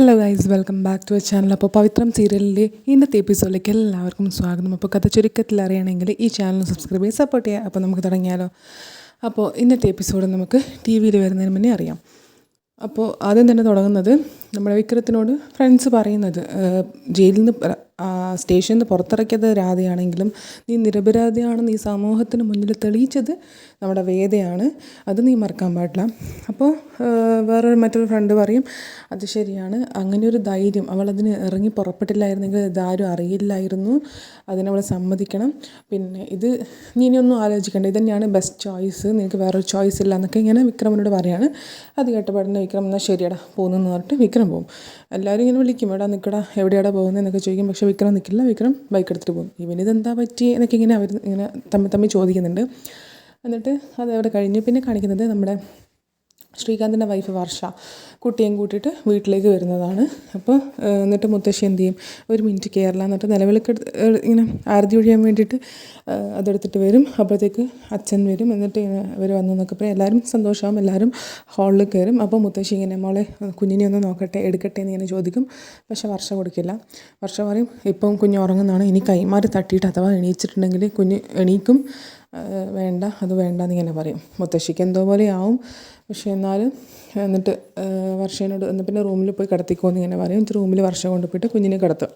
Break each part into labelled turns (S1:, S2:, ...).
S1: Hello guys welcome back to a channel അപ്പോൾ പവിത്രം സീരിയലിലെ ഇന്നത്തെ എപ്പിസോഡിലേക്ക് എല്ലാവർക്കും സ്വാഗതം. അപ്പോൾ കഥ ചുരുക്കത്തിൽ അറിയണമെങ്കിൽ ഈ ചാനൽ സബ്സ്ക്രൈബ് ചെയ്ത് സപ്പോർട്ട് ചെയ്യുക. അപ്പോൾ നമുക്ക് തുടങ്ങിയാലോ. അപ്പോൾ ഇന്നത്തെ എപ്പിസോഡ് നമുക്ക് ടി വിയിൽ വരുന്നതിന് മുന്നേ അറിയാം. അപ്പോൾ ആദ്യം തന്നെ തുടങ്ങുന്നത് നമ്മുടെ വിക്രത്തിനോട് ഫ്രണ്ട്സ് പറയുന്നത് ജയിലിൽ നിന്ന് സ്റ്റേഷനിൽ നിന്ന് പുറത്തിറക്കിയത് രാധയാണെങ്കിലും നീ നിരപരാധിയാണെന്ന് നീ സമൂഹത്തിന് മുന്നിൽ തെളിയിച്ചത് നമ്മുടെ വേദയാണ് അത് നീ മറക്കാൻ പാടില്ല. അപ്പോൾ വേറൊരു മറ്റൊരു ഫ്രണ്ട് പറയും അത് ശരിയാണ് അങ്ങനെ ഒരു ധൈര്യം അവൾ അതിന് ഇറങ്ങി പുറപ്പെട്ടില്ലായിരുന്നെങ്കിൽ ഇതാരും അറിയില്ലായിരുന്നു അതിനവൾ സമ്മതിക്കണം. പിന്നെ ഇത് നീ ഇനിയൊന്നും ആലോചിക്കേണ്ട ഇത് തന്നെയാണ് ബെസ്റ്റ് ചോയ്സ് നിനക്ക് വേറൊരു ചോയ്സ് ഇല്ല എന്നൊക്കെ ഇങ്ങനെ വിക്രമനോട് പറയാണ്. അത് കേട്ടപാടുന്ന വിക്രം എന്നാൽ ശരിയടാ പോകുന്നെന്ന് പറഞ്ഞിട്ട് വിക്രം പോകും എല്ലാവരും ഇങ്ങനെ വിളിക്കും എടാ നിൽക്കടാ എവിടെയാടാ പോകുന്നത് എന്നൊക്കെ ചോദിക്കും. പക്ഷേ വിക്രം നിൽക്കില്ല വിക്രം ബൈക്ക് എടുത്തിട്ട് പോകും. ഇവനിതെന്താ പറ്റി എന്നൊക്കെ ഇങ്ങനെ അവർ ഇങ്ങനെ തമ്മിൽ തമ്മിൽ ചോദിക്കുന്നുണ്ട്. എന്നിട്ട് അത് അവിടെ കഴിഞ്ഞു. പിന്നെ കാണിക്കുന്നത് നമ്മുടെ ശ്രീകാന്തിന്റെ വൈഫ് വർഷ കുട്ടിയും കൂട്ടിയിട്ട് വീട്ടിലേക്ക് വരുന്നതാണ്. അപ്പോൾ എന്നിട്ട് മുത്തശ്ശി എന്ത് ചെയ്യും? ഒരു മിനിറ്റ് കയറില്ല എന്നിട്ട് നിലവിളക്കെടുത്ത് ഇങ്ങനെ ആരതി ഒഴിയാൻ വേണ്ടിയിട്ട് അതെടുത്തിട്ട് വരും. അപ്പോഴത്തേക്ക് അച്ഛൻ വരും. എന്നിട്ട് ഇങ്ങനെ അവർ വന്നു എന്നൊക്കെ എല്ലാവരും സന്തോഷമാകും എല്ലാവരും ഹാളിൽ കയറും അപ്പോൾ മുത്തശ്ശി ഇങ്ങനെ മോളെ കുഞ്ഞിനെ ഒന്ന് നോക്കട്ടെ എടുക്കട്ടെ എന്ന് ഇങ്ങനെ ചോദിക്കും. പക്ഷെ വർഷ കൊടുക്കില്ല. വർഷ പറയും ഇപ്പം കുഞ്ഞ് ഉറങ്ങുന്നതാണ്. ഇനി കൈമാറി തട്ടിയിട്ട് അഥവാ എണീച്ചിട്ടുണ്ടെങ്കിൽ കുഞ്ഞ് എണീക്കും. വേണ്ട അത് വേണ്ട എന്നിങ്ങനെ പറയും. മുത്തശ്ശിക്ക് എന്തോ പോലെ ആവും. പക്ഷേ എന്നാലും എന്നിട്ട് വർഷേനോട് എന്നാൽ പിന്നെ റൂമിൽ പോയി കിടത്തിക്കോ എന്നിങ്ങനെ പറയും. എന്നിട്ട് റൂമിൽ വർഷ കൊണ്ടുപോയിട്ട് കുഞ്ഞിനെ കിടത്തും.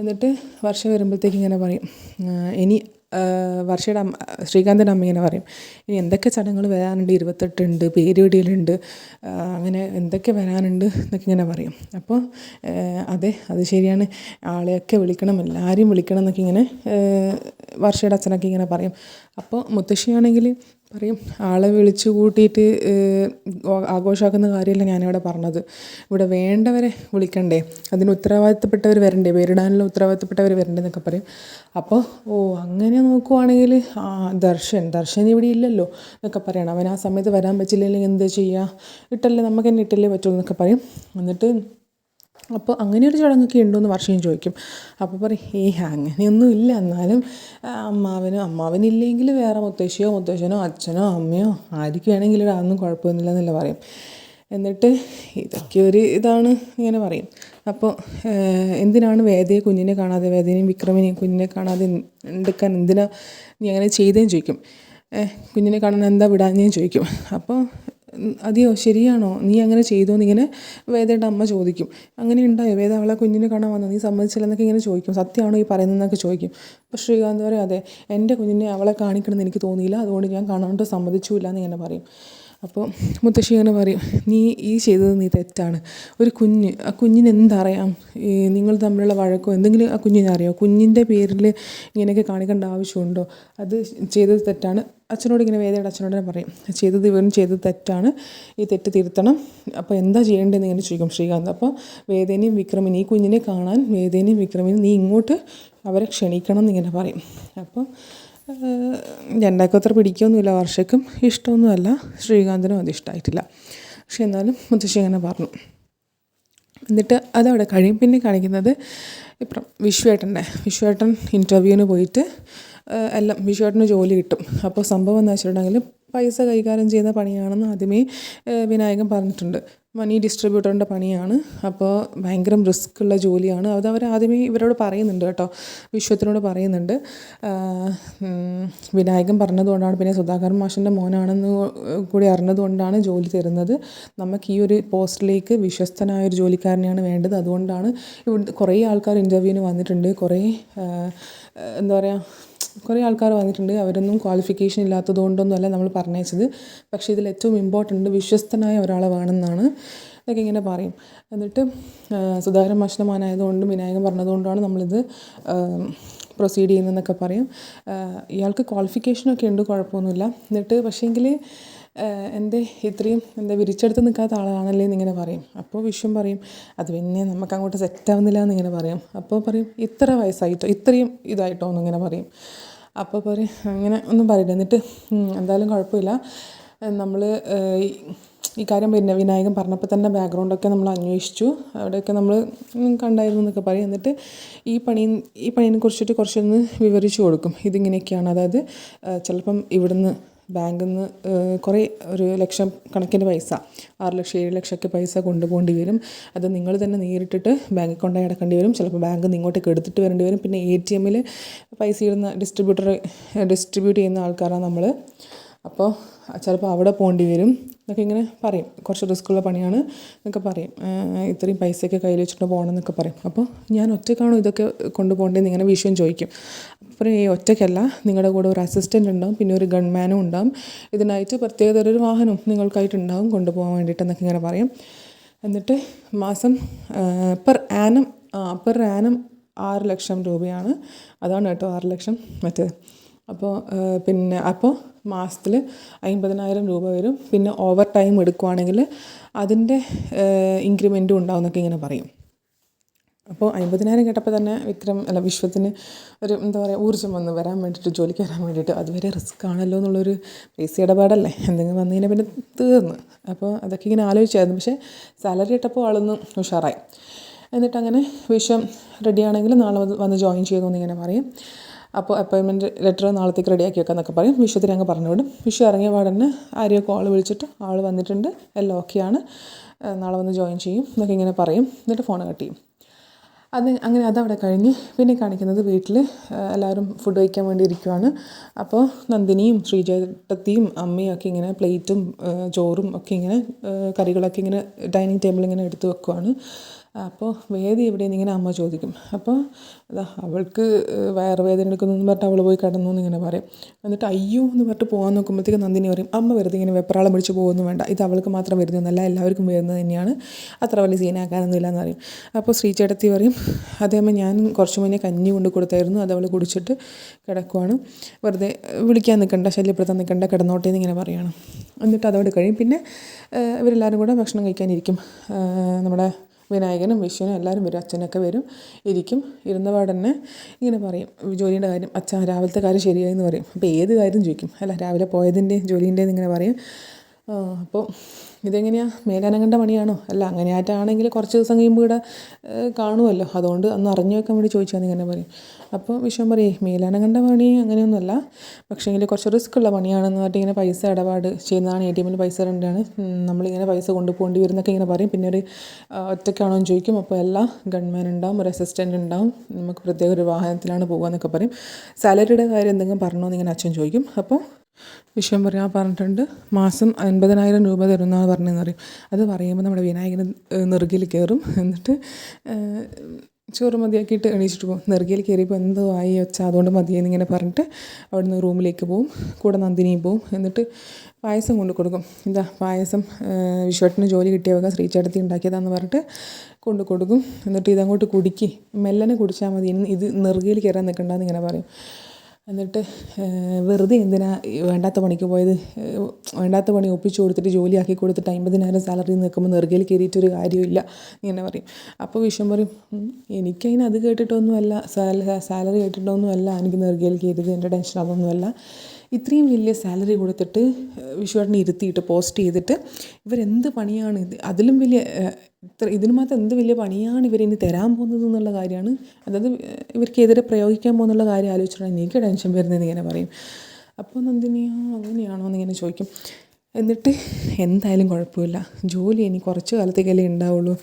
S1: എന്നിട്ട് വർഷ വരുമ്പോഴത്തേക്ക് ഇങ്ങനെ പറയും ഇനി വർഷയുടെ അമ്മ ശ്രീകാന്തിന്റെ അമ്മ ഇങ്ങനെ പറയും ഇനി എന്തൊക്കെ ചടങ്ങുകൾ വരാനുണ്ട്? ഇരുപത്തെട്ടുണ്ട് പേരുപിടിയിലുണ്ട് ആഹ് അങ്ങനെ എന്തൊക്കെ വരാനുണ്ട്? എന്നൊക്കെ ഇങ്ങനെ പറയും. അപ്പോൾ അതെ അത് ശരിയാണ്. ആളെയൊക്കെ വിളിക്കണം എല്ലാവരെയും വിളിക്കണം എന്നൊക്കെ ഇങ്ങനെ വർഷയുടെ അച്ഛനൊക്കെ ഇങ്ങനെ പറയും. അപ്പോൾ മുത്തശ്ശിയാണെങ്കിൽ പറയും ആളെ വിളിച്ചു കൂട്ടിയിട്ട് ആഘോഷമാക്കുന്ന കാര്യമല്ല ഞാനിവിടെ പറഞ്ഞത്. ഇവിടെ വേണ്ടവരെ വിളിക്കണ്ടേ. അതിന് ഉത്തരവാദിത്തപ്പെട്ടവർ വരണ്ടേ. പേരിടാനുള്ള ഉത്തരവാദിത്തപ്പെട്ടവർ വരണ്ടേ എന്നൊക്കെ പറയും. അപ്പോൾ ഓ അങ്ങനെ നോക്കുവാണെങ്കിൽ ദർശൻ ദർശൻ ഇവിടെ ഇല്ലല്ലോ എന്നൊക്കെ പറയണം. അവൻ ആ സമയത്ത് വരാൻ പറ്റില്ലെങ്കിൽ എന്താ ചെയ്യുക ഇട്ടല്ലേ നമുക്ക് തന്നെ ഇട്ടല്ലേ പറ്റുള്ളൂ എന്നൊക്കെ പറയും. എന്നിട്ട് അപ്പോൾ അങ്ങനെ ഒരു ചടങ്ങൊക്കെ ഉണ്ടോ എന്ന് വർഷം ചോദിക്കും. അപ്പോൾ പറയും ഏയ് അങ്ങനെയൊന്നും ഇല്ല. എന്നാലും അമ്മാവനോ അമ്മാവനില്ലെങ്കിൽ വേറെ മുത്തശ്ശിയോ മുത്തശ്ശനോ അച്ഛനോ അമ്മയോ ആർക്ക് വേണമെങ്കിലും അതൊന്നും കുഴപ്പമൊന്നുമില്ല എന്നല്ല പറയും. എന്നിട്ട് ഇതൊക്കെ ഒരു ഇതാണ് ഇങ്ങനെ പറയും. അപ്പോൾ എന്തിനാണ് വേദയെ കുഞ്ഞിനെ കാണാതെ വേദനയും വിക്രമിനെയും കുഞ്ഞിനെ കാണാതെ എടുക്കാൻ എന്തിനാ നീ അങ്ങനെ ചെയ്തേന്ന് ചോദിക്കും. കുഞ്ഞിനെ കാണാൻ എന്താ വിടാഞ്ഞേന്ന് ചോദിക്കും. അപ്പോൾ അതെയോ? ശരിയാണോ? നീ അങ്ങനെ ചെയ്തോ എന്നിങ്ങനെ വേദയുടെ അമ്മ ചോദിക്കും. അങ്ങനെ ഉണ്ടായോ? വേദ അവളെ കുഞ്ഞിനെ കാണാൻ വന്നോ? നീ സമ്മതിച്ചില്ലെന്നൊക്കെ ഇങ്ങനെ ചോദിക്കും. സത്യമാണോ ഈ പറയുന്നതെന്നൊക്കെ ചോദിക്കും. അപ്പോൾ ശ്രീകാന്ത് പറയും അതെ എന്റെ കുഞ്ഞിനെ അവളെ കാണിക്കണമെന്ന് എനിക്ക് തോന്നിയില്ല. അതുകൊണ്ട് ഞാൻ കാണാണ്ട് സമ്മതിച്ചില്ല എന്നിങ്ങനെ പറയും. അപ്പോൾ മുത്തശ്ശി ഇങ്ങനെ പറയും നീ ഈ ചെയ്തത് നീ തെറ്റാണ്. ഒരു കുഞ്ഞ് ആ കുഞ്ഞിന് എന്തറിയാം? ഈ നിങ്ങൾ തമ്മിലുള്ള വഴക്കോ എന്തെങ്കിലും ആ കുഞ്ഞിനെ അറിയാമോ കുഞ്ഞിന്റെ പേരിൽ ഇങ്ങനെയൊക്കെ കാണിക്കേണ്ട ആവശ്യമുണ്ടോ? അത് ചെയ്തത് തെറ്റാണ്. അച്ഛനോട് ഇങ്ങനെ വേദയുടെ അച്ഛനോട് തന്നെ പറയും ചെയ്തത് ഇവരും ചെയ്തത് തെറ്റാണ്. ഈ തെറ്റ് തിരുത്തണം. അപ്പോൾ എന്താ ചെയ്യേണ്ടതെന്ന് ഇങ്ങനെ ചോദിക്കും ശ്രീകാന്ത്. അപ്പോൾ വേദേനെയും വിക്രമിനും ഈ കുഞ്ഞിനെ കാണാൻ വേദേനെയും വിക്രമിനും നീ ഇങ്ങോട്ട് അവരെ ക്ഷണിക്കണം എന്നിങ്ങനെ പറയും. അപ്പോൾ രണ്ടാക്കും അത്ര പിടിക്കൊന്നുമില്ല. വർഷയ്ക്കും ഇഷ്ടമൊന്നുമല്ല. ശ്രീകാന്തിനും അത് ഇഷ്ടമായിട്ടില്ല പക്ഷെ എന്നാലും മുത്തശ്ശി അങ്ങനെ പറഞ്ഞു. എന്നിട്ട് അതവിടെ കഴിയും. പിന്നെ കാണിക്കുന്നത് ഇപ്പം വിശ്വേട്ടന്റെ വിശ്വേട്ടൻ ഇന്റർവ്യൂവിന് പോയിട്ട് എല്ലാം വിശ്വേട്ടന് ജോലി കിട്ടും. അപ്പോൾ സംഭവം എന്ന് വെച്ചിട്ടുണ്ടെങ്കിൽ പൈസ കൈകാര്യം ചെയ്യുന്ന പണിയാണെന്ന് ആദ്യമേ വിനായകൻ പറഞ്ഞിട്ടുണ്ട്. മണി ഡിസ്ട്രിബ്യൂട്ടറിന്റെ പണിയാണ്. അപ്പോൾ ഭയങ്കര റിസ്ക് ഉള്ള ജോലിയാണ്. അത് അവർ ആദ്യമേ ഇവരോട് പറയുന്നുണ്ട് കേട്ടോ. വിശ്വത്തിനോട് പറയുന്നുണ്ട്. വിനായകൻ പറഞ്ഞതുകൊണ്ടാണ് പിന്നെ സുധാകർ മാഷിന്റെ മോനാണെന്ന് കൂടി അറിഞ്ഞതുകൊണ്ടാണ് ജോലി തരുന്നത്. നമുക്ക് ഈ ഒരു പോസ്റ്റിലേക്ക് വിശ്വസ്തനായ ഒരു ജോലിക്കാരനെയാണ് വേണ്ടത്. അതുകൊണ്ടാണ് ഇവിടെ കുറേ ആൾക്കാർ ഇന്റർവ്യൂവിന് വന്നിട്ടുണ്ട്. കുറേ എന്താ പറയുക കുറേ ആൾക്കാർ വന്നിട്ടുണ്ട്. അവരൊന്നും ക്വാളിഫിക്കേഷൻ ഇല്ലാത്തത് കൊണ്ടൊന്നുമല്ല നമ്മൾ പറഞ്ഞയച്ചത്. പക്ഷേ ഇതിൽ ഏറ്റവും ഇമ്പോർട്ടന്റ് വിശ്വസ്തനായ ഒരാളെ വേണമെന്നാണ് എന്നൊക്കെ ഇങ്ങനെ പറയും. എന്നിട്ട് സുധാകരൻ ഭക്ഷണമാനായതുകൊണ്ടും മോനായതുകൊണ്ടും വിനായകൻ പറഞ്ഞതുകൊണ്ടാണ് നമ്മളിത് പ്രൊസീഡ് ചെയ്യുന്നതെന്നൊക്കെ പറയും. ഇയാൾക്ക് ക്വാളിഫിക്കേഷനൊക്കെ ഉണ്ട് കുഴപ്പമൊന്നുമില്ല. എന്നിട്ട് പക്ഷേങ്കിൽ എന്റെ ഇത്രയും എന്താ വിരിച്ചെടുത്ത് നിൽക്കാത്ത ആളാണല്ലേ എന്നിങ്ങനെ പറയും. അപ്പോൾ വിശ്വം പറയും അത് പിന്നെ നമുക്ക് അങ്ങോട്ട് സെറ്റ് സെറ്റാവുന്നില്ല എന്നിങ്ങനെ പറയും. അപ്പോൾ പറയും ഇത്ര വയസ്സായിട്ടോ ഇത്രയും ഇതായിട്ടോ എന്നിങ്ങനെ പറയും. അപ്പോൾ പറയും അങ്ങനെ ഒന്നും പറയില്ല. എന്നിട്ട് "ഉം, എന്തായാലും കുഴപ്പമില്ല. നമ്മൾ ഈ കാര്യം പിന്നെ വിനായകൻ പറഞ്ഞപ്പോൾ തന്നെ ബാക്ക്ഗ്രൗണ്ടൊക്കെ നമ്മൾ അന്വേഷിച്ചു. അവിടെയൊക്കെ നമ്മൾ കണ്ടായിരുന്നു എന്നൊക്കെ പറയും. എന്നിട്ട് ഈ പണി ഈ പണീനെ കുറിച്ചിട്ട് കുറച്ചൊന്ന് വിവരിച്ചു കൊടുക്കും. ഇതിങ്ങനെയൊക്കെയാണ്. അതായത് ചിലപ്പം ഇവിടുന്ന് ബാങ്കിൽ നിന്ന് കുറേ ഒരു ലക്ഷം കണക്കിന് പൈസ ആറ് ലക്ഷം ഏഴ് ലക്ഷമൊക്കെ പൈസ കൊണ്ടുപോകേണ്ടി വരും. അത് നിങ്ങൾ തന്നെ നേരിട്ടിട്ട് ബാങ്കിൽ കൊണ്ടുപോയി അടക്കേണ്ടി വരും. ചിലപ്പോൾ ബാങ്ക് നിന്ന് ഇങ്ങോട്ടേക്ക് എടുത്തിട്ട് വരേണ്ടി വരും. പിന്നെ എ ടി എമ്മിൽ പൈസ ഇടുന്ന ഡിസ്ട്രിബ്യൂട്ടർ ഡിസ്ട്രിബ്യൂട്ട് ചെയ്യുന്ന ആൾക്കാരാണ് നമ്മൾ അപ്പോൾ ചിലപ്പോൾ അവിടെ പോകേണ്ടി വരും. എന്നൊക്കെ ഇങ്ങനെ പറയും. കുറച്ച് റിസ്ക്കുള്ള പണിയാണ് എന്നൊക്കെ പറയും. ഇത്രയും പൈസയൊക്കെ കയ്യിൽ വെച്ചിട്ട് പോകണം എന്നൊക്കെ പറയും. അപ്പോൾ ഞാൻ ഒറ്റക്കാണോ ഇതൊക്കെ കൊണ്ടുപോകേണ്ടതെന്ന് ഇങ്ങനെ വിഷയം ചോദിക്കും. ഈ ഒറ്റയ്ക്കല്ല. നിങ്ങളുടെ കൂടെ ഒരു അസിസ്റ്റന്റ് ഉണ്ടാവും പിന്നെ ഒരു ഗൺമാനും ഉണ്ടാവും. ഇതിനായിട്ട് പ്രത്യേകതര ഒരു വാഹനം നിങ്ങൾക്കായിട്ടുണ്ടാവും കൊണ്ടുപോകാൻ വേണ്ടിയിട്ടെന്നൊക്കെ ഇങ്ങനെ പറയും. എന്നിട്ട് മാസം പെർ ആനം പെർ ആനം ആറ് ലക്ഷം രൂപയാണ്. അതാണ് കേട്ടോ ആറ് ലക്ഷം മറ്റേത്. അപ്പോൾ പിന്നെ അപ്പോൾ മാസത്തിൽ അമ്പതിനായിരം രൂപ വരും. പിന്നെ ഓവർ ടൈം എടുക്കുവാണെങ്കിൽ അതിന്റെ ഇൻക്രിമെന്റും ഉണ്ടാവും എന്നൊക്കെ ഇങ്ങനെ പറയും. അപ്പോൾ അൻപതിനായിരം കേട്ടപ്പോൾ തന്നെ വിക്രം അല്ല വിശ്വത്തിന് ഒരു എന്താ പറയുക ഊർജം വന്ന്. വരാൻ വേണ്ടിയിട്ട് ജോലിക്ക് വരാൻ വേണ്ടിയിട്ട്. അതുവരെ റിസ്ക് ആണല്ലോ എന്നുള്ളൊരു പൈസ ഇടപാടല്ലേ? എന്തെങ്കിലും വന്നു കഴിഞ്ഞാൽ പിന്നെ തീർന്നു. അപ്പോൾ അതൊക്കെ ഇങ്ങനെ ആലോചിച്ചായിരുന്നു. പക്ഷേ സാലറി ഇട്ടപ്പോൾ ആളൊന്ന് ഉഷാറായി. എന്നിട്ട് അങ്ങനെ വിശ്വം റെഡി ആണെങ്കിൽ നാളെ വന്ന് ജോയിൻ ചെയ്തു എന്നിങ്ങനെ പറയും. അപ്പോൾ അപ്പോയിൻമെന്റ് ലെറ്റർ നാളത്തേക്ക് റെഡിയാക്കി വെക്കാമെന്നൊക്കെ പറയും. വിശ്വത്തിന് അങ്ങ് പറഞ്ഞു വിടും വിഷു ഇറങ്ങിയ പാടന്നെ ആരെയോ കോൾ വിളിച്ചിട്ട് ആൾ വന്നിട്ടുണ്ട്. എല്ലാം ഓക്കെയാണ് നാളെ വന്ന് ജോയിൻ ചെയ്യും എന്നൊക്കെ ഇങ്ങനെ പറയും. എന്നിട്ട് ഫോൺ കട്ട് ചെയ്യും. അത് അങ്ങനെ അതവിടെ കഴിഞ്ഞ് പിന്നെ കാണിക്കുന്നത് വീട്ടിൽ എല്ലാവരും ഫുഡ് കഴിക്കാൻ വേണ്ടി ഇരിക്കുവാണ്. അപ്പോൾ നന്ദിനിയും ശ്രീജേട്ടത്തിയും അമ്മയും ഒക്കെ ഇങ്ങനെ പ്ലേറ്റും ചോറും ഒക്കെ ഇങ്ങനെ കറികളൊക്കെ ഇങ്ങനെ ഡൈനിങ് ടേബിളിൽ ഇങ്ങനെ എടുത്ത് വെക്കുവാണ്. അപ്പോൾ വേദി എവിടെയെന്ന് ഇങ്ങനെ അമ്മ ചോദിക്കും. അപ്പോൾ അതാ അവൾക്ക് വയറുവേദന എടുക്കുന്നു എന്ന് പറഞ്ഞിട്ട് അവൾ പോയി കിടന്നു എന്നിങ്ങനെ പറയും. എന്നിട്ട് അയ്യോ എന്ന് പറഞ്ഞിട്ട് പോകാൻ നോക്കുമ്പോഴത്തേക്ക് നന്ദിനി പറയും അമ്മ വെറുതെ ഇങ്ങനെ വെപ്രാളം പിടിച്ച് പോകുന്നു വേണ്ട. ഇത് അവൾക്ക് മാത്രം വരുന്നതെന്നല്ല എല്ലാവർക്കും വരുന്നത് തന്നെയാണ്. അത്ര വലിയ സീനാക്കാനൊന്നും ഇല്ലയെന്ന് പറയും. അപ്പോൾ ശ്രീചേടത്തി പറയും അതേമ്മ ഞാൻ കുറച്ച് മുന്നേ കഞ്ഞി കൊണ്ട് കൊടുത്തായിരുന്നു. അത് അവൾ കുടിച്ചിട്ട് കിടക്കുവാണ്. വെറുതെ വിളിക്കാൻ നിൽക്കണ്ട ശല്യപ്പെടുത്താൻ നിൽക്കണ്ട കിടന്നോട്ടെ എന്നിങ്ങനെ പറയുകയാണ് എന്നിട്ട് അതോട് കഴിയും. പിന്നെ ഇവരെല്ലാവരും കൂടെ ഭക്ഷണം കഴിക്കാനിരിക്കും. നമ്മുടെ വിനായകനും വിഷുവിനും എല്ലാവരും വരും അച്ഛനൊക്കെ വരും ഇരിക്കും. ഇരുന്ന തന്നെ ഇങ്ങനെ പറയും. ജോലിയുടെ കാര്യം അച്ഛൻ രാവിലത്തെ കാര്യം ശരിയായി എന്ന് പറയും. അപ്പോൾ ഏത് കാര്യം ചോദിക്കും? അല്ല രാവിലെ പോയതിന്റെയും ജോലീന്റെയും ഇങ്ങനെ പറയും. അപ്പോൾ ഇതെങ്ങനെയാണ് മേലനങ്ങേണ്ട പണിയാണോ? അല്ല അങ്ങനെ ആയിട്ടാണെങ്കിൽ കുറച്ച് ദിവസം കഴിയുമ്പോൾ ഇവിടെ കാണുമല്ലോ. അതുകൊണ്ട് അന്ന് അറിഞ്ഞു വെക്കാൻ വേണ്ടി ചോദിച്ചാൽ ഇങ്ങനെ പറയും. അപ്പോൾ വിഷയം പറയും മേലനങ്ങേണ്ട പണി അങ്ങനെയൊന്നുമല്ല. പക്ഷേങ്കിൽ കുറച്ച് റിസ്ക് ഉള്ള പണിയാണെന്ന് പറഞ്ഞിട്ട് ഇങ്ങനെ പൈസ ഇടപാട് ചെയ്യുന്നതാണ് എ ടി എമ്മിൽ പൈസ ഇടേണ്ടതാണ്. നമ്മളിങ്ങനെ പൈസ കൊണ്ടുപോകേണ്ടി വരുന്നൊക്കെ ഇങ്ങനെ പറയും. പിന്നെ ഒരു ഒറ്റയ്ക്കാണോ ചോദിക്കും. അപ്പോൾ എല്ലാ ഗൺമാൻ ഉണ്ടാവും ഒരു അസിസ്റ്റന്റ് ഉണ്ടാവും. നമുക്ക് പ്രത്യേക ഒരു വാഹനത്തിലാണ് പോകുക എന്നൊക്കെ പറയും സാലറിയുടെ കാര്യം എന്തെങ്കിലും പറഞ്ഞോ എന്ന് ഇങ്ങനെ അച്ഛൻ ചോദിക്കും. അപ്പോൾ വിഷയം പറയാൻ പറഞ്ഞിട്ടുണ്ട്. മാസം അൻപതിനായിരം രൂപ തരുമെന്നാണ് പറഞ്ഞതെന്ന് പറയും. അത് പറയുമ്പോൾ നമ്മുടെ വിനായകന് നെറുകിൽ കയറും എന്നിട്ട് ചോറ് മതിയാക്കിയിട്ട് എണീച്ചിട്ട് പോകും. നെറുകയിൽ കയറിയപ്പോൾ എന്തോ ആയി വെച്ചാൽ അതുകൊണ്ട് മതിയെന്ന് ഇങ്ങനെ പറഞ്ഞിട്ട് അവിടുന്ന് റൂമിലേക്ക് പോവും. കൂടെ നന്ദിനിയും പോവും. എന്നിട്ട് പായസം കൊണ്ട് കൊടുക്കും. ഇതാ പായസം വിശ്വട്ടിന് ജോലി കിട്ടിയ വക ശ്രീചേട്ടത്തി ഉണ്ടാക്കിയതാന്ന് പറഞ്ഞിട്ട് കൊണ്ട് കൊടുക്കും. എന്നിട്ട് ഇതങ്ങോട്ട് കുടിക്കി. മെല്ലനെ കുടിച്ചാൽ മതി. ഇത് നെറുകയിൽ കയറാൻ നിൽക്കണ്ടെന്ന് ഇങ്ങനെ പറയും. എന്നിട്ട് വെറുതെ എന്തിനാ വേണ്ടാത്ത പണിക്ക് പോയത്? വേണ്ടാത്ത പണി ഒപ്പിച്ച് കൊടുത്തിട്ട് ജോലിയാക്കി കൊടുത്തിട്ട് അമ്പതിനായിരം സാലറി നിൽക്കുമ്പോൾ നെറുകയിൽ കയറിയിട്ടൊരു കാര്യമില്ല എന്നെ പറയും. അപ്പോൾ വിഷം പറയും എനിക്കതിന് അത് കേട്ടിട്ടൊന്നുമല്ല സാലറി കേട്ടിട്ടൊന്നുമല്ല എനിക്ക് നെറുകയിൽ കയറിയത് എന്റെ ടെൻഷൻ അതൊന്നുമല്ല ഇത്രയും വലിയ സാലറി കൊടുത്തിട്ട് വിശ്വേട്ടനെ ഇരുത്തിയിട്ട് പോസ്റ്റ് ചെയ്തിട്ട് ഇവരെന്ത് പണിയാണ് ഇത്? അതിലും വലിയ ഇത്ര ഇതിന് മാത്രം എന്ത് വലിയ പണിയാണ് ഇവരിനി തരാൻ പോകുന്നത് എന്നുള്ള കാര്യമാണ്. അതായത് ഇവർക്കെതിരെ പ്രയോഗിക്കാൻ പോകുന്നുള്ള കാര്യം ആലോചിച്ചിട്ടാണ് എനിക്ക് ടെൻഷൻ വരുന്നത് ഇങ്ങനെ പറയും. അപ്പോൾ നന്ദിനിയോ അങ്ങനെയാണോ എന്നിങ്ങനെ ചോദിക്കും. എന്നിട്ട് എന്തായാലും കുഴപ്പമില്ല. ജോലി ഇനി കുറച്ച് കാലത്തേക്കല്ലേ ഉണ്ടാവുള്ളൂ.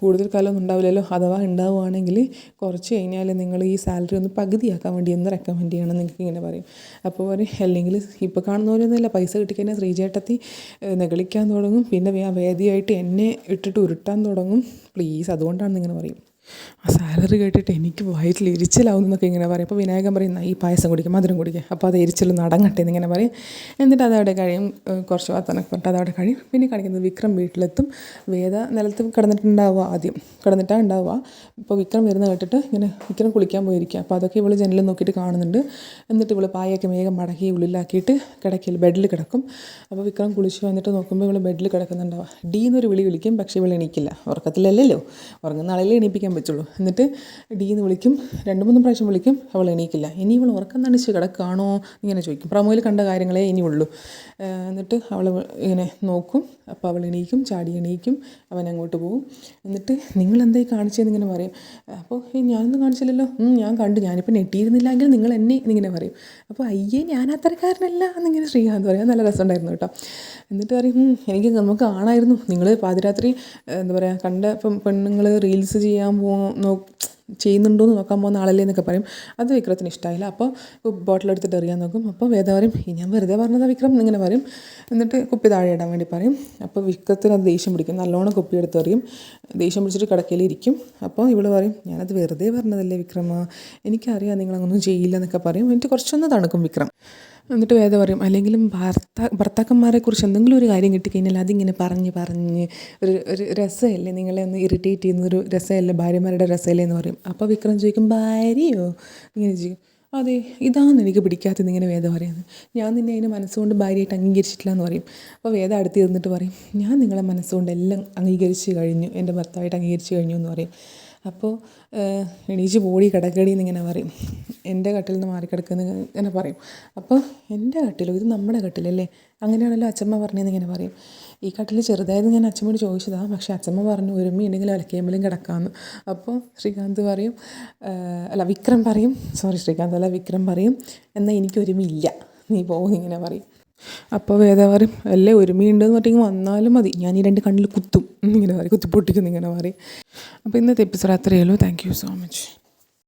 S1: കൂടുതൽ കാലമൊന്നും ഉണ്ടാവില്ലല്ലോ. അഥവാ ഉണ്ടാവുകയാണെങ്കിൽ കുറച്ച് കഴിഞ്ഞാൽ നിങ്ങൾ ഈ സാലറി ഒന്ന് പകുതിയാക്കാൻ വേണ്ടി ഒന്ന് റെക്കമെൻഡ് ചെയ്യണം നിങ്ങൾക്ക് ഇങ്ങനെ പറയും. അപ്പോൾ പറയും അല്ലെങ്കിൽ ഇപ്പോൾ കാണുന്ന പോലെയൊന്നുമില്ല പൈസ കിട്ടിക്കഴിഞ്ഞാൽ ശ്രീചേട്ടത്തി നെകളിക്കാൻ തുടങ്ങും. പിന്നെ ആ വേദിയായിട്ട് എന്നെ ഇട്ടിട്ട് ഉരുട്ടാൻ തുടങ്ങും. പ്ലീസ് അതുകൊണ്ടാണ് ഇങ്ങനെ പറയും. ആ സാലറി കേട്ടിട്ട് എനിക്ക് വയറ്റിൽ എരിച്ചിലാവും എന്നൊക്കെ ഇങ്ങനെ പറയും. അപ്പോൾ വിനായകൻ പറയും ഈ പായസം കുടിക്കും മധുരം കുടിക്കുക അപ്പോൾ അത് എരിച്ചിലൊന്ന് അടങ്ങട്ടെ എന്നിങ്ങനെ പറയും. എന്നിട്ട് അതവിടെ കഴിയും. കുറച്ച് വാർത്തനൊക്കെ പറഞ്ഞിട്ട് അതവിടെ കഴിയും. പിന്നെ കാണിക്കുന്നത് വിക്രം വീട്ടിലെത്തും. വേദ നിലത്ത് കിടന്നിട്ടുണ്ടാവുക ആദ്യം. കിടന്നിട്ടാണ് ഉണ്ടാവുക. ഇപ്പോൾ വിക്രം വരുന്ന കേട്ടിട്ട് ഇങ്ങനെ വിക്രം കുളിക്കാൻ പോയിരിക്കുക. അപ്പോൾ അതൊക്കെ ഇവൾ ജനലിൽ നോക്കിയിട്ട് കാണുന്നുണ്ട്. എന്നിട്ട് ഇവൾ പായൊക്കെ വേഗം മടക്കി ഉള്ളിലാക്കിയിട്ട് കിടക്കിൽ ബെഡിൽ കിടക്കും. അപ്പോൾ വിക്രം കുളിച്ച് വന്നിട്ട് നോക്കുമ്പോൾ ഇവൾ ബെഡിൽ കിടക്കുന്നുണ്ടാവുക. ഡി എന്നൊരു വിളി വിളിക്കും പക്ഷേ ഇവൾ എണീക്കില്ല. ഉറക്കത്തിലല്ലല്ലോ. ഉറങ്ങുന്ന ആളല്ലേ എണീപ്പിക്കാൻ പറ്റുള്ളൂ. എന്നിട്ട് ഡി എന്ന് വിളിക്കും. രണ്ട് മൂന്ന് പ്രാവശ്യം വിളിക്കും. അവൾ എണീക്കില്ല. ഇനി ഇവൾ ഉറക്കം നണിച്ച് കിടക്കുകയാണോ ഇങ്ങനെ ചോദിക്കും. പ്രമോയിൽ കണ്ട കാര്യങ്ങളേ ഇനി ഉള്ളൂ എന്നിട്ട് അവൾ ഇങ്ങനെ നോക്കും. അപ്പോൾ അവൾ എണീക്കും ചാടി എണീക്കും അവൻ അങ്ങോട്ട് പോകും എന്നിട്ട് നിങ്ങൾ എന്തായി കാണിച്ചതെന്ന് ഇങ്ങനെ പറയും. അപ്പോൾ "ഏയ് ഞാനൊന്നും കാണിച്ചില്ലല്ലോ. ഞാൻ കണ്ടു. ഞാനിപ്പോൾ നെട്ടിയിരുന്നില്ലെങ്കിൽ നിങ്ങൾ എന്നെ എന്നിങ്ങനെ പറയും. അപ്പോൾ അയ്യേ ഞാൻ അത്തരക്കാരനല്ല എന്നിങ്ങനെ ശ്രീകാന്ത് പറയും. നല്ല രസമുണ്ടായിരുന്നു കേട്ടോ. എന്നിട്ട് പറയും എനിക്ക് നമുക്ക് കാണായിരുന്നു. നിങ്ങൾ പാതിരാത്രി എന്താ പറയുക കണ്ട പെണ്ണുങ്ങൾ റീൽസ് ചെയ്യാൻ പോ ചെയ്യുന്നുണ്ടോ എന്ന് നോക്കാൻ പോകുന്ന ആളല്ലേ എന്നൊക്കെ പറയും. അത് വിക്രത്തിന് ഇഷ്ടമായില്ല അപ്പോൾ ബോട്ടിൽ എടുത്തിട്ട് എറിയാൻ നോക്കും. അപ്പോൾ വേദ പറയും "ഈ ഞാൻ വെറുതെ പറഞ്ഞതാ വിക്രം എന്നിങ്ങനെ പറയും. എന്നിട്ട് കുപ്പി താഴെ ഇടാൻ വേണ്ടി പറയും. അപ്പോൾ വിക്രത്തിന് അത് ദേഷ്യം പിടിക്കും. നല്ലോണം കുപ്പി എടുത്ത് എറിയും. ദേഷ്യം പിടിച്ചിട്ട് കിടക്കയിലിരിക്കും അപ്പോൾ ഇവൾ പറയും ഞാനത് വെറുതെ പറഞ്ഞതല്ലേ വിക്രമ? എനിക്കറിയാം നിങ്ങളങ്ങൊന്നും ചെയ്യില്ല എന്നൊക്കെ പറയും. എന്നിട്ട് കുറച്ചൊന്ന് തണുക്കും വിക്രം. എന്നിട്ട് വേദ പറയും അല്ലെങ്കിലും ഭർത്താ ഭർത്താക്കന്മാരെ കുറിച്ച് എന്തെങ്കിലും ഒരു കാര്യം കിട്ടിക്കഴിഞ്ഞാൽ അതിങ്ങനെ പറഞ്ഞ് പറഞ്ഞ് ഒരു ഒരു രസമല്ലേ നിങ്ങളെ ഒന്ന് ഇറിറ്റേറ്റ് ചെയ്യുന്നൊരു രസമല്ലേ ഭാര്യമാരുടെ രസമല്ലേ എന്ന് പറയും. അപ്പോൾ വിക്രം ചോദിക്കും ഭാര്യയോ? ഇങ്ങനെ ചോദിക്കും അതെ ഇതാണ് എനിക്ക് പിടിക്കാത്തത് ഇങ്ങനെ വേദ പറയുന്നത് ഞാൻ നിന്നെ അതിനെ മനസ്സുകൊണ്ട് ഭാര്യയായിട്ട് അംഗീകരിച്ചിട്ടില്ല എന്ന് പറയും. അപ്പോൾ വേദ അടുത്ത് ഇരുന്നിട്ട് പറയും ഞാൻ നിങ്ങളെ മനസ്സുകൊണ്ട് എല്ലാം അംഗീകരിച്ച് കഴിഞ്ഞു എന്റെ ഭർത്താവായിട്ട് അംഗീകരിച്ച് കഴിഞ്ഞു എന്ന് പറയും. അപ്പോൾ എണീച്ച് പോടി കിടക്കടി എന്നിങ്ങനെ പറയും. എന്റെ കട്ടിൽ നിന്ന് മാറിക്കിടക്കുന്ന ഇങ്ങനെ പറയും. അപ്പോൾ എന്റെ കട്ടിലോ? ഇത് നമ്മുടെ കട്ടിലല്ലേ? അങ്ങനെയാണല്ലോ അച്ഛമ്മ പറഞ്ഞതെന്ന് ഇങ്ങനെ പറയും. ഈ കട്ടിൽ ചെറുതായത് ഞാൻ അച്ഛമ്മയോട് ചോദിച്ചതാണ് പക്ഷേ അച്ഛമ്മ പറഞ്ഞു ഒരുമയുണ്ടെങ്കിൽ അലക്കേമ്പലും കിടക്കാമെന്ന് അപ്പോൾ ശ്രീകാന്ത് പറയും അല്ല വിക്രം പറയും. സോറി ശ്രീകാന്ത് അല്ല വിക്രം പറയും എന്നാൽ എനിക്ക് ഒരുമയില്ല നീ പോകും ഇങ്ങനെ പറയും. അപ്പോൾ വേദ പറയും അല്ലേ ഒരുമയുണ്ടെന്ന് പറഞ്ഞെങ്കിൽ വന്നാലും മതി. ഞാൻ ഈ രണ്ട് കണ്ണിൽ കുത്തും. ഇങ്ങനെ മാറി കുത്തി ഇങ്ങനെ മാറി അപ്പോൾ ഇന്നത്തെ എപ്പിസോഡ് അത്രയേ ഉള്ളൂ. Thank you so much